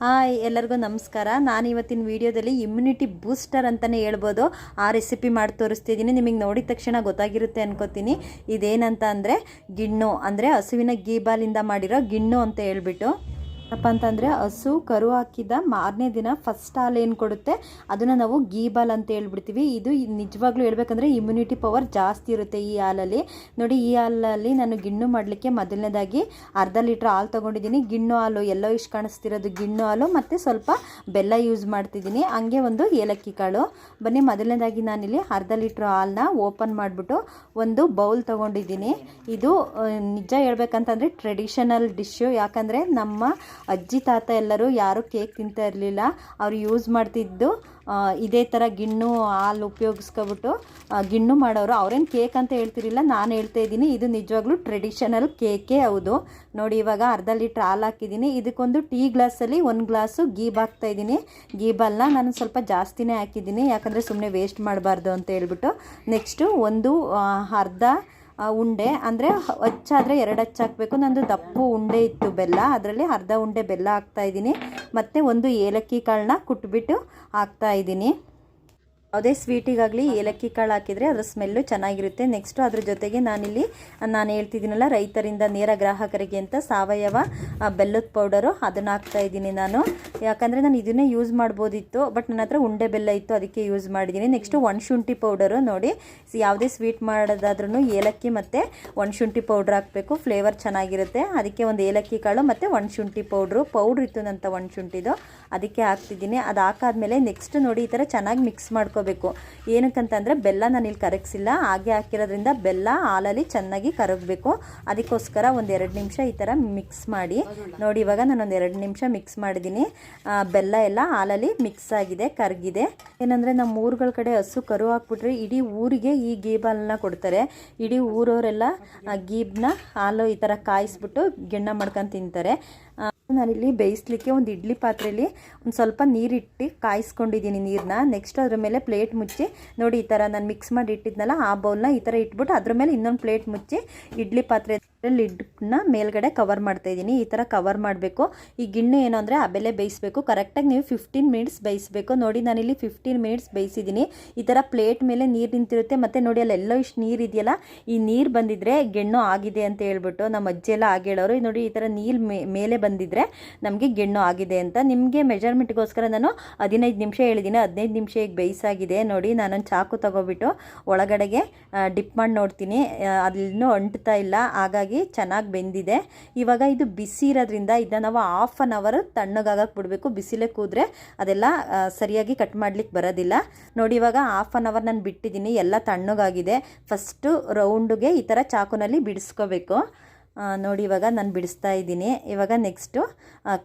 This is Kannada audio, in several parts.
ಹಾಯ್, ಎಲ್ಲರಿಗೂ ನಮಸ್ಕಾರ. ನಾನು ಇವತ್ತಿನ ವಿಡಿಯೋದಲ್ಲಿ ಇಮ್ಯುನಿಟಿ ಬೂಸ್ಟರ್ ಅಂತಲೇ ಹೇಳ್ಬೋದು. ಆ ರೆಸಿಪಿ ಮಾಡಿ ತೋರಿಸ್ತಿದ್ದೀನಿ. ನಿಮಗೆ ನೋಡಿದ ತಕ್ಷಣ ಗೊತ್ತಾಗಿರುತ್ತೆ ಅನ್ಕೋತೀನಿ. ಇದೇನಂತ ಅಂದರೆ ಗಿಣ್ಣು, ಅಂದರೆ ಹಸುವಿನ ಗೀಬಾಲಿಂದ ಮಾಡಿರೋ ಗಿಣ್ಣು ಅಂತ ಹೇಳ್ಬಿಟ್ಟು. ಏನಪ್ಪ ಅಂತಂದರೆ ಹಸು ಕರು ಹಾಕಿದ ಮಾರನೇ ದಿನ ಫಸ್ಟ್ ಹಾಲು ಏನು ಕೊಡುತ್ತೆ? ಅದನ್ನು ನಾವು ಗೀಬಾಲ್ ಅಂತ ಹೇಳ್ಬಿಡ್ತೀವಿ. ಇದು ನಿಜವಾಗ್ಲೂ ಹೇಳ್ಬೇಕಂದ್ರೆ ಇಮ್ಯುನಿಟಿ ಪವರ್ ಜಾಸ್ತಿ ಇರುತ್ತೆ ಈ ಹಾಲಲ್ಲಿ. ನೋಡಿ, ಈ ಹಾಲಲ್ಲಿ ನಾನು ಗಿಣ್ಣು ಮಾಡಲಿಕ್ಕೆ ಮೊದಲನೇದಾಗಿ ಅರ್ಧ ಲೀಟ್ರ್ ಹಾಲು ತೊಗೊಂಡಿದ್ದೀನಿ. ಗಿಣ್ಣು ಹಾಲು ಎಲ್ಲೋ ಇಷ್ಟು ಕಾಣಿಸ್ತಿರೋದು ಗಿಣ್ಣು ಹಾಲು ಮತ್ತು ಸ್ವಲ್ಪ ಬೆಲ್ಲ ಯೂಸ್ ಮಾಡ್ತಿದ್ದೀನಿ. ಹಂಗೆ ಒಂದು ಏಲಕ್ಕಿ ಕಾಳು. ಬನ್ನಿ, ಮೊದಲನೇದಾಗಿ ನಾನಿಲ್ಲಿ ಅರ್ಧ ಲೀಟ್ರ್ ಹಾಲನ್ನ ಓಪನ್ ಮಾಡಿಬಿಟ್ಟು ಒಂದು ಬೌಲ್ ತೊಗೊಂಡಿದ್ದೀನಿ. ಇದು ನಿಜ ಹೇಳ್ಬೇಕಂತಂದರೆ ಟ್ರೆಡಿಷನಲ್ ಡಿಶ್ಶು ಯಾಕಂದರೆ ನಮ್ಮ ಅಜ್ಜಿ, ತಾತ ಎಲ್ಲರೂ ಯಾರೂ ಕೇಕ್ ತಿಂತಾ ಇರಲಿಲ್ಲ. ಅವರು ಯೂಸ್ ಮಾಡ್ತಿದ್ದು ಇದೇ ಥರ ಗಿಣ್ಣು, ಹಾಲು ಉಪಯೋಗಿಸ್ಕೊಬಿಟ್ಟು ಗಿಣ್ಣು ಮಾಡೋರು. ಅವ್ರೇನು ಕೇಕ್ ಅಂತ ಹೇಳ್ತಿರಲಿಲ್ಲ, ನಾನು ಹೇಳ್ತಾ ಇದ್ದೀನಿ. ಇದು ನಿಜವಾಗ್ಲೂ ಟ್ರೆಡಿಷನಲ್ ಕೇಕೇ ಹೌದು. ನೋಡಿ, ಇವಾಗ ಅರ್ಧ ಲೀಟ್ರ್ ಹಾಲು ಹಾಕಿದ್ದೀನಿ. ಇದಕ್ಕೊಂದು ಟೀ ಗ್ಲಾಸಲ್ಲಿ ಒಂದು ಗ್ಲಾಸು ಗೀಬ್ ಹಾಕ್ತಾ ಇದ್ದೀನಿ. ಗೀಬಲ್ನ ನಾನು ಸ್ವಲ್ಪ ಜಾಸ್ತಿನೇ ಹಾಕಿದ್ದೀನಿ. ಯಾಕಂದರೆ ಸುಮ್ಮನೆ ವೇಸ್ಟ್ ಮಾಡಬಾರ್ದು ಅಂತ ಹೇಳ್ಬಿಟ್ಟು. ನೆಕ್ಸ್ಟು ಒಂದು ಅರ್ಧ ಉಂಡೆ. ಅಂದರೆ ಹಚ್ಚಾದರೆ ಎರಡು ಹಚ್ಚಾಕಬೇಕು ನಂದು ದಪ್ಪು ಉಂಡೆ ಇತ್ತು ಬೆಲ್ಲ. ಅದರಲ್ಲಿ ಅರ್ಧ ಉಂಡೆ ಬೆಲ್ಲ ಹಾಕ್ತಾಯಿದ್ದೀನಿ ಮತ್ತು ಒಂದು ಏಲಕ್ಕಿ ಕಾಳನ್ನ ಕುಟ್ಬಿಟ್ಟು ಹಾಕ್ತಾ ಯಾವುದೇ ಸ್ವೀಟಿಗಾಗಲಿ ಏಲಕ್ಕಿ ಕಾಳು ಹಾಕಿದರೆ ಅದರ ಸ್ಮೆಲ್ಲು ಚೆನ್ನಾಗಿರುತ್ತೆ. ನೆಕ್ಸ್ಟು ಅದ್ರ ಜೊತೆಗೆ ನಾನಿಲ್ಲಿ, ನಾನು ಹೇಳ್ತಿದ್ದೀನಲ್ಲ, ರೈತರಿಂದ ನೇರ ಗ್ರಾಹಕರಿಗೆ ಅಂತ ಸಾವಯವ ಬೆಲ್ಲದ ಪೌಡರು ಅದನ್ನು ಹಾಕ್ತಾ ಇದ್ದೀನಿ ನಾನು. ಯಾಕಂದರೆ ನಾನು ಇದನ್ನೇ ಯೂಸ್ ಮಾಡ್ಬೋದಿತ್ತು ಬಟ್ ನನ್ನ ಹತ್ರ ಉಂಡೆ ಬೆಲ್ಲ ಇತ್ತು, ಅದಕ್ಕೆ ಯೂಸ್ ಮಾಡಿದ್ದೀನಿ. ನೆಕ್ಸ್ಟು ಒಣಶುಂಠಿ ಪೌಡರು ನೋಡಿ, ಯಾವುದೇ ಸ್ವೀಟ್ ಮಾಡೋದಾದ್ರೂ ಏಲಕ್ಕಿ ಮತ್ತು ಒಣಶುಂಠಿ ಪೌಡ್ರ್ ಹಾಕಬೇಕು ಫ್ಲೇವರ್ ಚೆನ್ನಾಗಿರುತ್ತೆ. ಅದಕ್ಕೆ ಒಂದು ಏಲಕ್ಕಿ ಕಾಳು ಮತ್ತು ಒಣಶುಂಠಿ ಪೌಡ್ರು ಪೌಡ್ರ್ ಇತ್ತು ನಂತ ಒಣಶುಂಠಿದು ಅದಕ್ಕೆ ಹಾಕ್ತಿದ್ದೀನಿ. ಅದು ಹಾಕಾದ್ಮೇಲೆ ನೆಕ್ಸ್ಟ್ ನೋಡಿ ಈ ಥರ ಚೆನ್ನಾಗಿ ಮಿಕ್ಸ್ ಮಾಡ್ಕೋಬೇಕು. ಏನಕ್ಕಂತಂದರೆ ಬೆಲ್ಲ ನಾನು ಇಲ್ಲಿ ಕರಗಿಸಿಲ್ಲ, ಹಾಗೆ ಹಾಕಿರೋದ್ರಿಂದ ಬೆಲ್ಲ ಹಾಲಲ್ಲಿ ಚೆನ್ನಾಗಿ ಕರಗಬೇಕು. ಅದಕ್ಕೋಸ್ಕರ ಒಂದು ಎರಡು ನಿಮಿಷ ಈ ಥರ ಮಿಕ್ಸ್ ಮಾಡಿ. ನೋಡಿ, ಇವಾಗ ನಾನು ಒಂದು ಎರಡು ನಿಮಿಷ ಮಿಕ್ಸ್ ಮಾಡಿದ್ದೀನಿ ಬೆಲ್ಲ ಎಲ್ಲ ಹಾಲಲ್ಲಿ ಮಿಕ್ಸ್ ಆಗಿದೆ, ಕರಗಿದೆ. ಏನಂದರೆ ನಮ್ಮ ಊರುಗಳ ಕಡೆ ಹಸು ಕರು ಹಾಕ್ಬಿಟ್ರೆ ಇಡೀ ಊರಿಗೆ ಈ ಗೀಬಾಲನ್ನ ಕೊಡ್ತಾರೆ. ಇಡೀ ಊರವರೆಲ್ಲ ಗೀಬ್ನ ಹಾಲು ಈ ಥರ ಕಾಯಿಸ್ಬಿಟ್ಟು ಗಿಣ್ಣ ಮಾಡ್ಕೊಂಡು ತಿಂತಾರೆ. ನಾನಿಲ್ಲಿ ಬೇಯಿಸ್ಲಿಕ್ಕೆ ಒಂದು ಇಡ್ಲಿ ಪಾತ್ರೆಯಲ್ಲಿ ಒಂದು ಸ್ವಲ್ಪ ನೀರಿಟ್ಟು ಕಾಯಿಸ್ಕೊಂಡಿದ್ದೀನಿ ನೀರನ್ನ ನೆಕ್ಸ್ಟ್ ಅದ್ರ ಮೇಲೆ ಪ್ಲೇಟ್ ಮುಚ್ಚಿ, ನೋಡಿ ಈ ಥರ ನಾನು ಮಿಕ್ಸ್ ಮಾಡಿ ಇಟ್ಟಿದ್ನಲ್ಲ, ಆ ಬೌಲ್ನ ಈ ಥರ ಇಟ್ಬಿಟ್ಟು ಅದ್ರ ಮೇಲೆ ಇನ್ನೊಂದು ಪ್ಲೇಟ್ ಮುಚ್ಚಿ ಇಡ್ಲಿ ಪಾತ್ರೆ ಲಿಡ್ನ ಮೇಲ್ಗಡೆ ಕವರ್ ಮಾಡ್ತಾ ಇದ್ದೀನಿ. ಈ ಥರ ಕವರ್ ಮಾಡಬೇಕು. ಈ ಗಿಣ್ಣು ಏನು ಅಂದರೆ ಆಮೇಲೆ ಬೇಯಿಸಬೇಕು. ಕರೆಕ್ಟಾಗಿ ನೀವು ಫಿಫ್ಟೀನ್ ಮಿನಿಟ್ಸ್ ಬೇಯಿಸಬೇಕು. ನೋಡಿ, ನಾನಿಲ್ಲಿ ಫಿಫ್ಟೀನ್ ಮಿನಿಟ್ಸ್ ಬೇಯಿಸಿದ್ದೀನಿ. ಈ ಥರ ಪ್ಲೇಟ್ ಮೇಲೆ ನೀರು ನಿಂತಿರುತ್ತೆ. ಮತ್ತು ನೋಡಿ, ಅಲ್ಲಿ ಎಲ್ಲೋ ಇಷ್ಟು ನೀರು ಇದೆಯಲ್ಲ, ಈ ನೀರು ಬಂದಿದ್ರೆ ಗೆಣ್ಣು ಆಗಿದೆ ಅಂತ ಹೇಳ್ಬಿಟ್ಟು ನಮ್ಮ ಅಜ್ಜಿ ಎಲ್ಲ ಆಗೇಳೋರು ನೋಡಿ, ಈ ಥರ ನೀರು ಮೇಲೆ ಬಂದಿದ್ರೆ ನಮಗೆ ಗೆಣ್ಣು ಆಗಿದೆ ಅಂತ. ನಿಮಗೆ ಮೆಜರ್ಮೆಂಟ್ಗೋಸ್ಕರ ನಾನು ಹದಿನೈದು ನಿಮಿಷ ಹೇಳಿದ್ದೀನಿ. ಹದಿನೈದು ನಿಮಿಷ ಈಗ ಬೇಯಿಸಾಗಿದೆ. ನೋಡಿ, ನಾನೊಂದು ಚಾಕು ತಗೊಬಿಟ್ಟು ಒಳಗಡೆಗೆ ಡಿಪ್ ಮಾಡಿ ನೋಡ್ತೀನಿ. ಅಲ್ಲಿನ್ನೂ ಅಂಟ್ತಾ ಇಲ್ಲ. ಹಾಗಾಗಿ ಚೆನ್ನಾಗಿ ಬೆಂದಿದೆ. ಇವಾಗ ಇದು ಬಿಸಿ ಇರೋದ್ರಿಂದ ಇದನ್ನ ನಾವು ಹಾಫ್ ಆನ್ ಅವರ್ ತಣ್ಣಗಾಗಕ್ಕೆ ಬಿಡಬೇಕು. ಬಿಸಿಲೇ ಕೂದ್ರೆ ಅದೆಲ್ಲ ಸರಿಯಾಗಿ ಕಟ್ ಮಾಡ್ಲಿಕ್ಕೆ ಬರೋದಿಲ್ಲ. ನೋಡಿ, ಇವಾಗ ಹಾಫ್ ಆನ್ ಅವರ್ ನಾನು ಬಿಟ್ಟಿದ್ದೀನಿ. ಎಲ್ಲ ತಣ್ಣಗಾಗಿದೆ. ಫಸ್ಟು ರೌಂಡ್ಗೆ ಈ ಥರ ಚಾಕುನಲ್ಲಿ ಬಿಡಿಸ್ಕೋಬೇಕು. ನೋಡಿ ಇವಾಗ ನಾನು ಬಿಡಿಸ್ತಾ ಇದ್ದೀನಿ. ಇವಾಗ ನೆಕ್ಸ್ಟು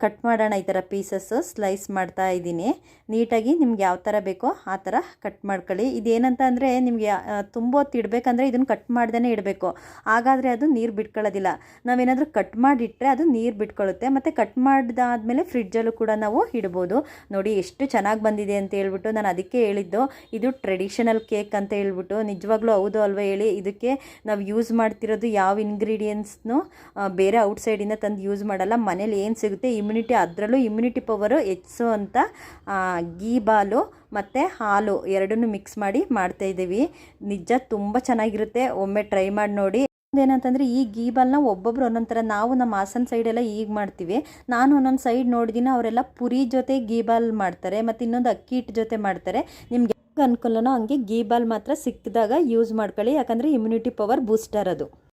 ಕಟ್ ಮಾಡೋಣ ಈ ಥರ ಪೀಸಸ್ಸು ಸ್ಲೈಸ್ ಮಾಡ್ತಾ ಇದ್ದೀನಿ. ನೀಟಾಗಿ ನಿಮ್ಗೆ ಯಾವ ಥರ ಬೇಕೋ ಆ ಥರ ಕಟ್ ಮಾಡ್ಕೊಳ್ಳಿ. ಇದೇನಂತ ಅಂದರೆ ನಿಮಗೆ ತುಂಬ ಹೊತ್ತು ಇಡಬೇಕಂದ್ರೆ ಇದನ್ನು ಕಟ್ ಮಾಡ್ದೇ ಇಡಬೇಕು. ಹಾಗಾದರೆ ಅದು ನೀರು ಬಿಟ್ಕೊಳ್ಳೋದಿಲ್ಲ. ನಾವೇನಾದರೂ ಕಟ್ ಮಾಡಿಟ್ಟರೆ ಅದು ನೀರು ಬಿಟ್ಕೊಳ್ಳುತ್ತೆ. ಮತ್ತು ಕಟ್ ಮಾಡಿದಾದ್ಮೇಲೆ ಫ್ರಿಡ್ಜಲ್ಲೂ ಕೂಡ ನಾವು ಇಡ್ಬೋದು. ನೋಡಿ ಎಷ್ಟು ಚೆನ್ನಾಗಿ ಬಂದಿದೆ ಅಂತ ಹೇಳ್ಬಿಟ್ಟು ನಾನು ಅದಕ್ಕೆ ಹೇಳಿದ್ದು. ಇದು ಟ್ರೆಡಿಷನಲ್ ಕೇಕ್ ಅಂತ ಹೇಳ್ಬಿಟ್ಟು. ನಿಜವಾಗ್ಲೂ ಹೌದು ಅಲ್ವಾ ಹೇಳಿ. ಇದಕ್ಕೆ ನಾವು ಯೂಸ್ ಮಾಡ್ತಿರೋದು ಯಾವ ಇಂಗ್ರೀಡಿಯೆಂಟ್ಸ್ನು ಬೇರೆ ಔಟ್ಸೈಡಿಂದ ತಂದು ಯೂಸ್ ಮಾಡಲ್ಲ. ಮನೇಲಿ ಏನು ಸಿಗುತ್ತೆ? ಇಮ್ಯುನಿಟಿ ಅದರಲ್ಲೂ ಇಮ್ಯುನಿಟಿ ಪವರು ಹೆಚ್ಚು ಅಂತ ಆ, ಗೀ ಬಾಲು ಮತ್ತು ಹಾಲು ಎರಡನ್ನೂ ಮಿಕ್ಸ್ ಮಾಡಿ ಮಾಡ್ತಾಯಿದ್ದೀವಿ ನಿಜ ತುಂಬ ಚೆನ್ನಾಗಿರುತ್ತೆ. ಒಮ್ಮೆ ಟ್ರೈ ಮಾಡಿ ನೋಡಿ. ಏನಂತಂದರೆ ಈ ಗೀಬಲ್ನ ಒಬ್ಬೊಬ್ರು ಒಂದೊಂಥರ ಥರ ನಾವು ನಮ್ಮ ಹಾಸನ ಸೈಡೆಲ್ಲ ಈಗ ಮಾಡ್ತೀವಿ. ನಾನು ಒಂದೊಂದು ಸೈಡ್ ನೋಡಿದಿನ ಅವರೆಲ್ಲ ಪುರಿ ಜೊತೆ ಗೀಬಾಲ್ ಮಾಡ್ತಾರೆ ಮತ್ತು ಇನ್ನೊಂದು ಅಕ್ಕಿ ಹಿಟ್ಟು ಜೊತೆ ಮಾಡ್ತಾರೆ. ನಿಮ್ಗೆ ಅನುಕೂಲನೋ ಹಂಗೆ ಗೀಬಾಲ್ ಮಾತ್ರ ಸಿಕ್ಕಿದಾಗ ಯೂಸ್ ಮಾಡ್ಕೊಳ್ಳಿ ಯಾಕಂದರೆ ಇಮ್ಯುನಿಟಿ ಪವರ್ ಬೂಸ್ಟರ್ ಅದು.